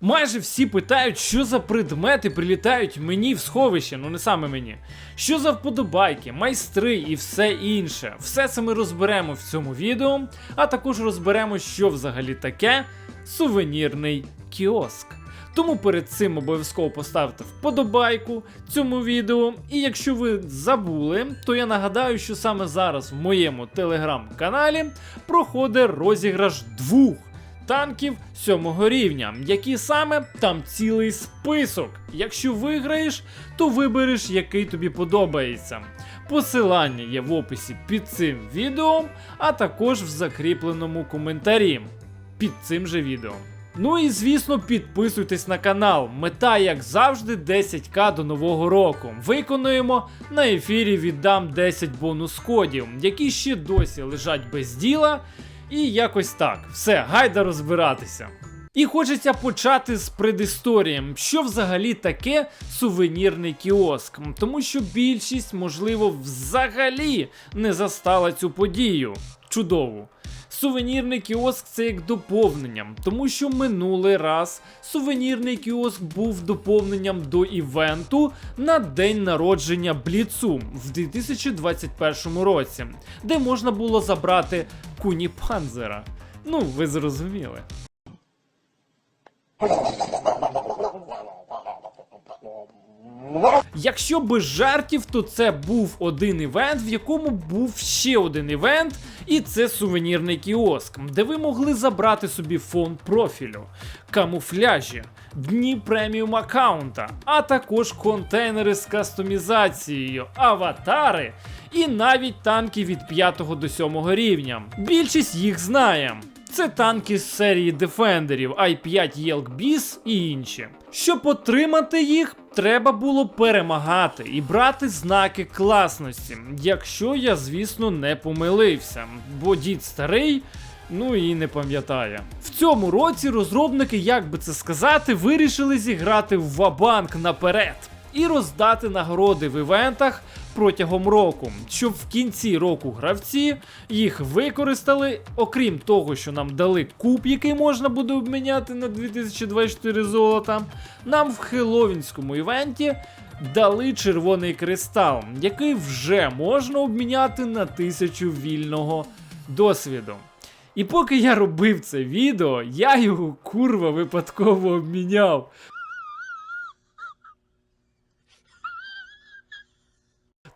Майже всі питають, що за предмети прилітають мені в сховище, ну не саме мені. Що за вподобайки, майстри і все інше. Все це ми розберемо в цьому відео, а також розберемо, що взагалі таке сувенірний кіоск. Тому перед цим обов'язково поставте вподобайку цьому відео. І якщо ви забули, то я нагадаю, що саме зараз в моєму телеграм-каналі проходить розіграш двох танків сьомого рівня, які саме там цілий список. Якщо виграєш, то вибереш, який тобі подобається. Посилання є в описі під цим відео, а також в закріпленому коментарі під цим же відео. Ну і звісно, підписуйтесь на канал. Мета, як завжди, 10к до нового року. Виконуємо на ефірі віддам 10 бонус кодів, які ще досі лежать без діла. І якось так. Все, гайда розбиратися. І хочеться почати з предісторієм, що взагалі таке сувенірний кіоск, тому що більшість, можливо, взагалі не застала цю подію. Чудову. Сувенірний кіоск це як доповненням, тому що минулий раз сувенірний кіоск був доповненням до івенту на день народження Бліцу в 2021 році, де можна було забрати куні панзера. Ну, ви зрозуміли. Якщо без жартів, то це був один івент, в якому був ще один івент, і це сувенірний кіоск, де ви могли забрати собі фон профілю, камуфляжі, дні преміум аккаунта, а також контейнери з кастомізацією, аватари і навіть танки від 5 до 7 рівня. Більшість їх знає. Це танки з серії Defenderів, i5 Yelk Beast і інші. Щоб отримати їх, треба було перемагати і брати знаки класності, якщо я, звісно, не помилився, бо дід старий. Ну і не пам'ятає. В цьому році розробники, як би це сказати, вирішили зіграти в вабанк наперед і роздати нагороди в івентах протягом року, щоб в кінці року гравці їх використали, окрім того, що нам дали куб, який можна буде обміняти на 2024 золота. Нам в хеловінському івенті дали червоний кристал, який вже можна обміняти на тисячу вільного досвіду. І поки я робив це відео, я його курва випадково обміняв.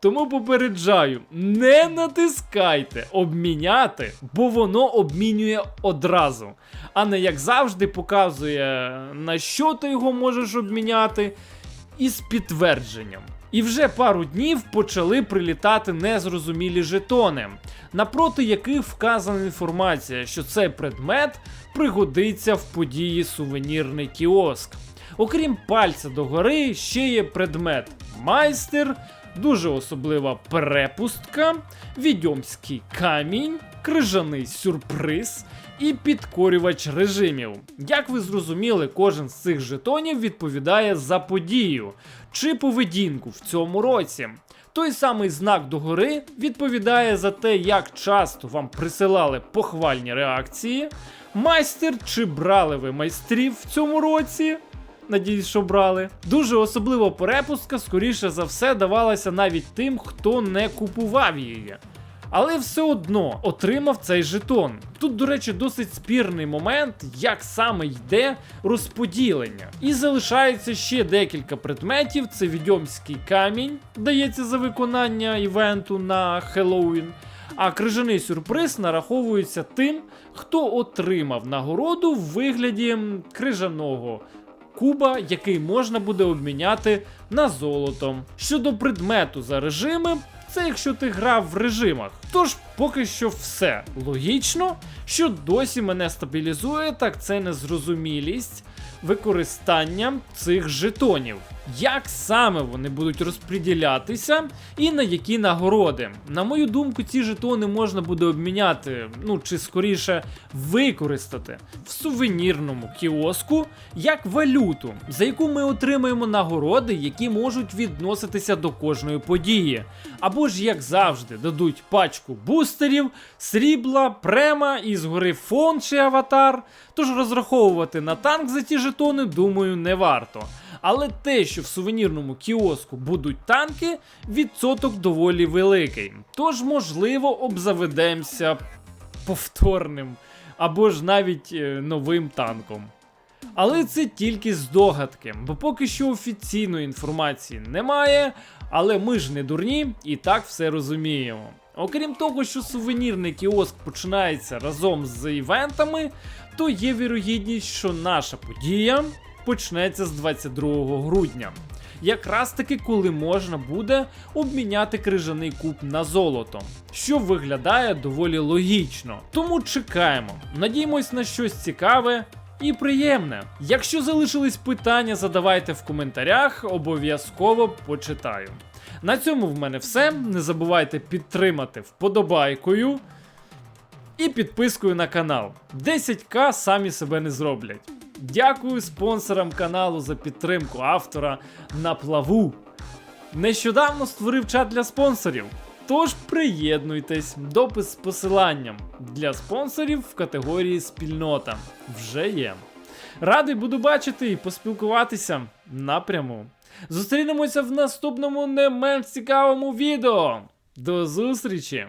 Тому попереджаю, не натискайте обміняти, бо воно обмінює одразу. А не як завжди показує, на що ти його можеш обміняти, із підтвердженням. І вже пару днів почали прилітати незрозумілі жетони, напроти яких вказана інформація, що цей предмет пригодиться в події сувенірний кіоск. Окрім пальця догори, ще є предмет майстер, дуже особлива перепустка, відьомський камінь, крижаний сюрприз і підкорювач режимів. Як ви зрозуміли, кожен з цих жетонів відповідає за подію чи поведінку в цьому році. Той самий знак догори відповідає за те, як часто вам присилали похвальні реакції. Майстер, чи брали ви майстрів в цьому році? Надіюсь, що брали. Дуже особлива перепустка, скоріше за все, давалася навіть тим, хто не купував її. Але все одно отримав цей жетон. Тут, до речі, досить спірний момент, як саме йде розподілення. І залишається ще декілька предметів: це відьомський камінь, дається за виконання івенту на Хеллоуін. А крижаний сюрприз нараховується тим, хто отримав нагороду в вигляді крижаного куба, який можна буде обміняти на золото. Щодо предмету за режими, це якщо ти грав в режимах. Тож поки що все логічно, що досі мене стабілізує, так це незрозумілість використання цих жетонів. як саме вони будуть розподілятися і на які нагороди. На мою думку, ці жетони можна буде обміняти, ну чи скоріше використати в сувенірному кіоску як валюту, за яку ми отримаємо нагороди, які можуть відноситися до кожної події. Або ж, як завжди, дадуть пачку бустерів, срібла, према і згори фон чи аватар. Тож розраховувати на танк за ті жетони, думаю, не варто. Але те, що в сувенірному кіоску будуть танки, відсоток доволі великий. Тож, можливо, обзаведемося повторним або ж навіть е, новим танком. Але це тільки здогадки, бо поки що офіційної інформації немає, але ми ж не дурні і так все розуміємо. Окрім того, що сувенірний кіоск починається разом з івентами, то є вірогідність, що наша подія почнеться з 22 грудня. Якраз таки, коли можна буде обміняти крижаний куб на золото, що виглядає доволі логічно. Тому чекаємо, надіємось на щось цікаве і приємне. Якщо залишились питання, задавайте в коментарях, обов'язково почитаю. На цьому в мене все. Не забувайте підтримати вподобайкою і підпискою на канал. 10к самі себе не зроблять. Дякую спонсорам каналу за підтримку автора на плаву. Нещодавно створив чат для спонсорів. Тож приєднуйтесь, допис з посиланням для спонсорів в категорії спільнота вже є. Радий буду бачити і поспілкуватися напряму. Зустрінемося в наступному не менш цікавому відео. До зустрічі!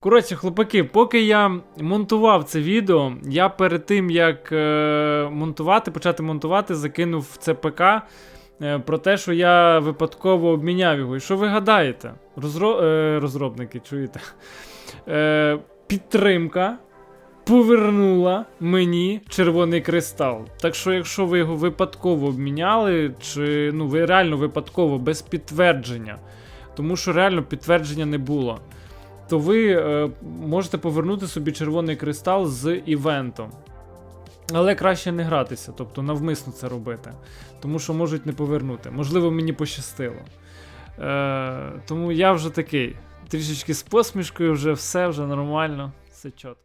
Коротше, хлопаки, поки я монтував це відео, я перед тим як е, монтувати, почати монтувати, закинув в ЦПК е, про те, що я випадково обміняв його. І що ви гадаєте? Розро... Е, розробники, чуєте? Е, підтримка повернула мені червоний кристал. Так що, якщо ви його випадково обміняли, чи ну ви реально випадково без підтвердження, тому що реально підтвердження не було, то ви е, можете повернути собі червоний кристал з івентом. Але краще не гратися, тобто навмисно це робити. Тому що можуть не повернути. Можливо, мені пощастило. Е, тому я вже такий. Трішечки з посмішкою, вже все, вже нормально, все чітко.